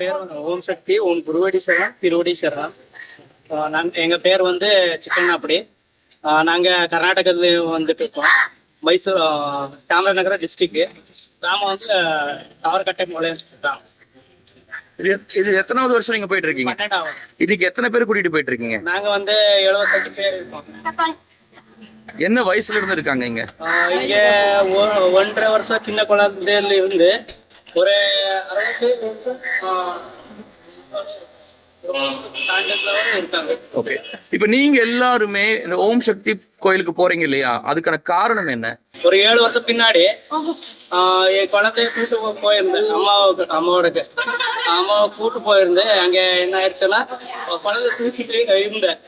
பேர் வந்து ஓம் சக்தி ஓம் குருவடீஸ்வரன் திருவடீஸ்வரன் நாங்கள் எங்கள் பேர் வந்து சிக்கன்னாப்படி நாங்கள் கர்நாடகத்தில் வந்துட்டு இருக்கோம் மைசூர் ಚಾಮರಾಜನಗರ டிஸ்ட்ரிக்ட் கிராமம் வந்து டவர்கட்டை மூலையம் கிராமம் இது இது எத்தனாவது வருஷம் நீங்க போயிட்டு இருக்கீங்க பன்னெண்டாவது இன்னைக்கு எத்தனை பேர் கூட்டிட்டு போயிட்டு இருக்கீங்க நாங்கள் வந்து எழுபத்தஞ்சு பேர் இருக்கோம் என்ன வயசுல இருந்து இருக்காங்க இங்க ஆஹ் இங்க ஒ- ஒன்றரை வருஷம் சின்ன குழந்தையில இருந்து ஒரு ஓகே இப்ப நீங்க எல்லாருமே இந்த ஓம் சக்தி கோயிலுக்கு போறீங்க இல்லையா? அதுக்கான காரணம் என்ன? ஒரு ஏழு வருஷம் பின்னாடி ஆஹ் என் குழந்தைய கூட்டு போயிருந்தேன். அம்மாவுக்கு அம்மாவோடக்கு. அம்மாவை கூட்டு போயிருந்தேன் அங்க என்ன ஆயிடுச்சுன்னா குழந்தை தூக்கிட்டு இருந்தேன்.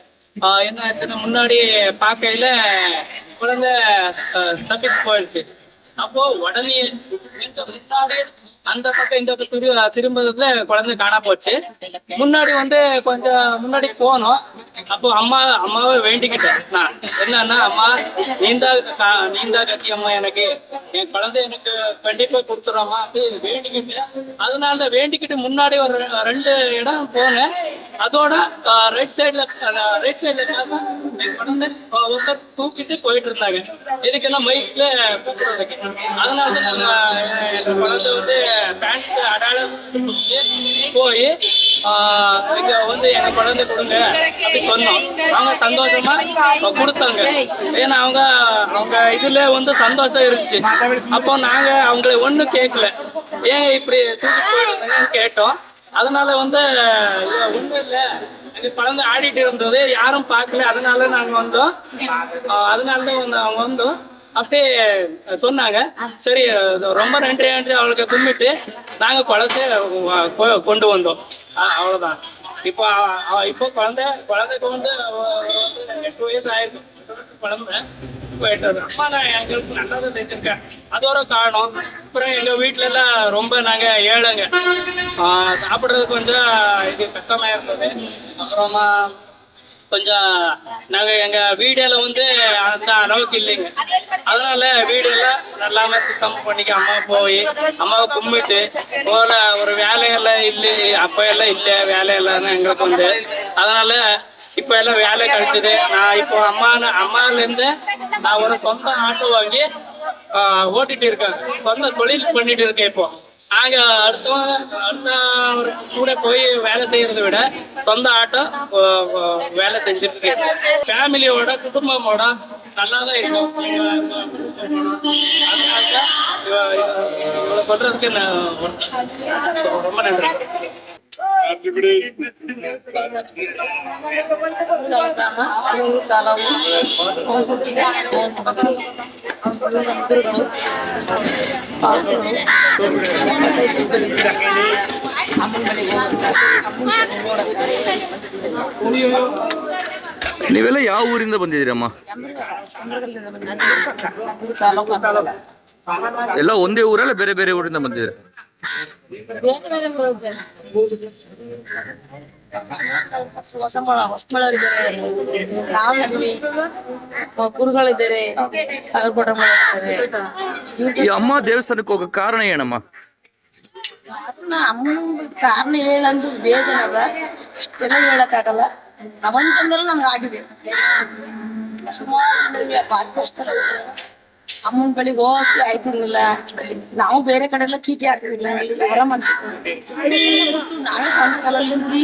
என்ன ஆயிடுச்சுன்னா முன்னாடி பார்க்கையில குழந்தை தப்பிச்சு போயிடுச்சு அப்போ உடனே முன்னாடி அந்த பக்கம் இந்த பக்கம் திரு திரும்புறதுல குழந்தை காணா போச்சு. முன்னாடி வந்து கொஞ்சம் முன்னாடி போனோம். அப்போ அம்மா அம்மாவை வேண்டிக்கிட்டேன். நான் என்னன்னா அம்மா நீந்தா கா- நீந்தா கத்தி அம்மா எனக்கு. என் குழந்தை எனக்கு கண்டிப்பா கொடுத்துறோமா அப்படி வேண்டிக்கிட்டேன் அதனால தான் வேண்டிக்கிட்டு முன்னாடி ஒரு ரெண்டு இடம் போனேன். அதோட ரைட் சைடுல ரைட் சைடுல என் குழந்தை ஒருத்தர் தூக்கிட்டு போயிட்டு இருந்தாங்க. எதுக்குன்னா மைக்ல கூப்பிடுறதுக்கு அதனால தான் என் குழந்தை வந்து பேண்ட் அடையாளம் போய் இங்க வந்து எங்க குழந்தை கொடுங்க அப்படி சொன்னோம். அவங்க சந்தோஷமா கொடுத்தாங்க. ஏன்னா அவங்க அவங்க இதுல வந்து சந்தோஷம் இருந்துச்சு. அப்போ நாங்க அவங்களை ஒண்ணும் கேட்கல ஏன் இப்படி தூக்கி கேட்டோம். அதனால வந்து ஒண்ணும் இல்ல. குழந்தை ஆடிட்டு இருந்தது. யாரும் பார்க்கல. அதனால நாங்க வந்தோம். அதனால தான் வந்து அவங்க வந்தோம். அப்படியே சொன்னாங்க. சரி ரொம்ப நன்றி நன்றி. அவளுக்கு கும்பிட்டு நாங்க குழந்தைய கொ- கொண்டு வந்தோம். அவ்வளோதான் இப்போ இப்போ குழந்தை குழந்தைக்கு வந்து எட்டு வயசு ஆயிருக்கும் குழந்தை. இப்போ எட்டு அம்மா நான் எங்களுக்கு நல்லதை செஞ்சுருக்கேன். அது ஒரு காரணம். அப்புறம் எங்க வீட்டில எல்லாம் ரொம்ப நாங்கள் ஏழைங்க. சாப்பிட்றது கொஞ்சம் இது கஷ்டமா இருந்தது. அப்புறமா கொஞ்சம் நாங்கள் எங்கள் வீடியோவில் வந்து அந்த அளவுக்கு இல்லைங்க. அதனால வீடியோவில் நல்லாம சுத்தம் பண்ணிக்க அம்மா போய் அம்மாவை கும்பிட்டு போல ஒரு வேலையெல்லாம் இல்லை அப்போ எல்லாம் இல்லை வேலையெல்லாம் எங்களுக்கு வந்து அதனால இப்போ எல்லாம் வேலை கிடைச்சது. நான் இப்போ அம்மா அம்மாலேருந்து நான் ஒரு சொந்த ஆட்டோ வாங்கி ஓட்டிகிட்டு ஓட்டிட்டு இருக்கேன். சொந்த தொழில் பண்ணிட்டு இருக்கேன் இப்போ. நாங்க அடுத்த அடுத்த கூட போய் வேலை செய்யறதை விட சொந்த ஆட்டம் வேலை செஞ்சுட்டு ஃபேமிலியோட குடும்பமோட நல்லா தான் இருக்கும் சொல்றதுக்கு ரொம்ப நன்றி. ತಲವು ಔಷಧಿಗೆ ಮಕ್ಕಳು ಬಂಧುಗಳು ನೀವೆಲ್ಲ ಯಾವ ಊರಿಂದ ಬಂದಿದ್ದೀರಮ್ಮ ಎಲ್ಲ ಒಂದೇ ಊರಲ್ಲ ಬೇರೆ ಬೇರೆ ಊರಿಂದ ಬಂದಿದ್ದೀರಾ ನಾವಿದ್ದೀವಿ ಗುರುಗಳಿದ್ದಾರೆ. ತಗರ್ಪಟ ಮಾಡಿದ್ದಾರೆ ಈ ಅಮ್ಮ ದೇವಸ್ಥಾನಕ್ಕೆ ಹೋಗೋ ಕಾರಣ ಏನಮ್ಮ? ಕಾರಣ ಅಮ್ಮನ ಕಾರಣ ಹೇಳಂದು ಬೇಜಾರದ ಅಷ್ಟೆಲ್ಲ ಹೇಳಕ್ಕಾಗಲ್ಲ. ನಮ್ಮಂತಂದ್ರೆ ನಂಗೆ ಆಗಿದೆ. ಸುಮಾರು ಬಾಕಿ ಅಷ್ಟೆಲ್ಲ. ಅಮ್ಮನ ಬಳಿಗೆ ಹೋಗಿ ಆಯ್ತಿರ್ಲಿಲ್ಲ. ನಾವು ಬೇರೆ ಕಡೆ ಎಲ್ಲ ಚೀಟಿ ಹಾಕ್ತಿರ್ಲಿಲ್ಲ ಹೊರ ಮಾಡ್ತಿದ್ವಿ. ನಾವೇ ಸ್ವಂತ ಕಾಲದಲ್ಲಿ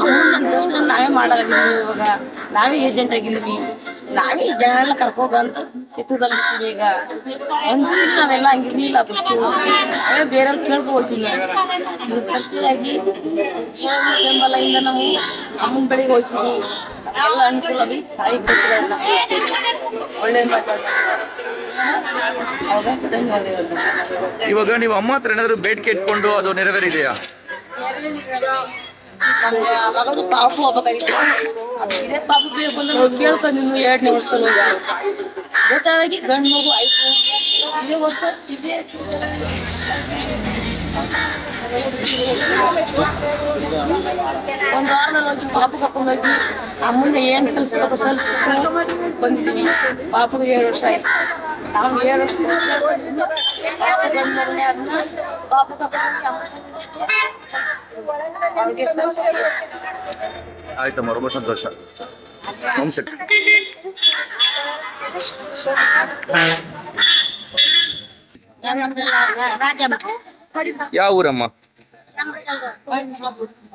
ಅಮ್ಮನ ದರ್ಶನ ನಾವೇ ಮಾಡಾಗಿದ್ದೀವಿ ಇವಾಗ. ನಾವೇ ಏಜೆಂಟ್ ಆಗಿದ್ದೀವಿ ನಾವೇ ಜನ ಎಲ್ಲ ಕರ್ಕೋಗಂತ ಎತ್ತದಲ್ಲಿರ್ತೀವಿ ಈಗ. ಒಂದು ನಾವೆಲ್ಲ ಹಂಗಿರ್ಲಿಲ್ಲ ಫಸ್ಟು ನಾವೇ ಬೇರೆಯವ್ರು ಕೇಳ್ಕೋತಿಲ್ಲ ಹೋಗ್ತಿಲ್ಲ ಇದು ಖರ್ಚಿಯಾಗಿ ಬೆಂಬಲದಿಂದ ನಾವು ಅಮ್ಮನ ಬಳಿಗೆ ಹೋಗ್ತೀವಿ ಎಲ್ಲ ಅನುಕೂಲವಿ ತಾಯಿ ಒಳ್ಳೆ ಮಾತಾಡ ಅವಾಗ ಧನ್ಯವಾದಗಳು ಇವಾಗ ನೀವು ಅಮ್ಮ ಹತ್ರ ಏನಾದರೂ ಬೇಡಿಕೆ ಇಟ್ಕೊಂಡು ಅದು ನೆರವೇರಿದೆಯಾ? ನಮ್ಗೆ ಮಗಳು ಪಾಪು ಹೋಗ್ಬೇಕಾಗಿತ್ತು ಅದು ಇದೇ ಪಾಪು ಬೇಕು ಅಂದ್ರೆ ನಾವು ಕೇಳ್ಕೊಂಡು ಇನ್ನು ಎರಡನೇ ಇದೇ ತರಾಗಿ ಗಂಡು ಮಗು ಆಯ್ತು. ಇದೇ ವರ್ಷ ಇದೇ ಒಂದು ವಾರದಲ್ಲಿ ಹೋಗಿ ಪಾಪು ಕರ್ಕೊಂಡು ಹೋಗಿ ಅಮ್ಮನ ಏನ್ ಸಲ್ಸ್ಬೇಕು ಸಲ್ಸ್ಬೇಕು ಬಂದಿದ್ದೀವಿ. ಪಾಪುಗೆ ಏಳು ವರ್ಷ ಆಯ್ತು. ನಾವು ಏಳು ವರ್ಷದಿಂದ ಓದಿದ್ದು ಪಾಪ ಗಂಡು ಮಗನೇ ಅದನ್ನ ಪಾಪ ಕಬ್ಬಡಿ ಅಮ್ಮ ಸಂಗತಿ ಅವ್ರಿಗೆ ಸಲ್ಸ್ಬೇಕು. ಆಯ್ತಮ್ಮ ரொம்ப ಸಂತೋಷ ಓಂ ಶಕ್ತಿ ಯಾಕಂದ್ರೆ ರಾ- ರಾಜಮ್ಮ ಯಾವ ಊರಮ್ಮ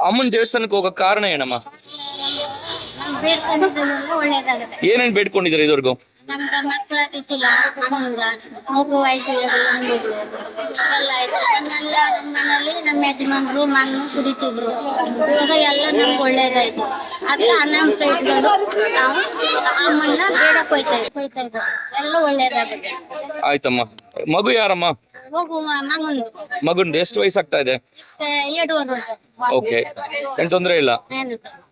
ಅಮ್ಮನ ದೇವಸ್ಥಾನಕ್ಕೆ ಹೋಗೋ ಕಾರಣ ಏನಮ್ಮ ನಮ್ ಬೇಡ್ಕೊಂಡಿದ್ದೆಲ್ಲ ಒಳ್ಳೇದಾಗುತ್ತೆ ಏನೇನ್ ಬೇಡ್ಕೊಂಡಿದ್ದೀರಾ ಇದುವರೆಗೂ ನಮ್ಗ ಮಕ್ಳ ಆಗಿಲ್ಲ ನಮ್ಗ ಮಗು ಆಯ್ತು ಎಲ್ಲ ಆಯ್ತು. ನನ್ನೆಲ್ಲ ನಮ್ಮ ಮನೇಲಿ ನಮ್ಮ ಯಜಮಾನ್ರು ಮಣ್ಣು ಕುದಿತಿದ್ರು ಇವಾಗ ಎಲ್ಲ ನಮ್ಗೆ ಒಳ್ಳೇದಾಯ್ತು. ಅದಕ್ಕೆ ಅನಾಮಿಕ ಇಟ್ಕೊಂಡು ನಾವು ಅಮ್ಮನ್ನ ಬೇಡ ಕೊಯ್ತಾ ಕೊಯ್ತಾ ಇದ್ವು. ಎಲ್ಲ ಒಳ್ಳೇದಾಗುತ್ತೆ. ಆಯ್ತಮ್ಮ. ಮಗು ಯಾರಮ್ಮ? ಮಗು ಮಗನ್ ಮಗುಂದು. ಎಷ್ಟು ವಯಸ್ಸಾಗ್ತಾ ಇದೆ? ಎರಡೂವರೆ ವರ್ಷ. ಓಕೆ. ಏನು ಇಲ್ಲ?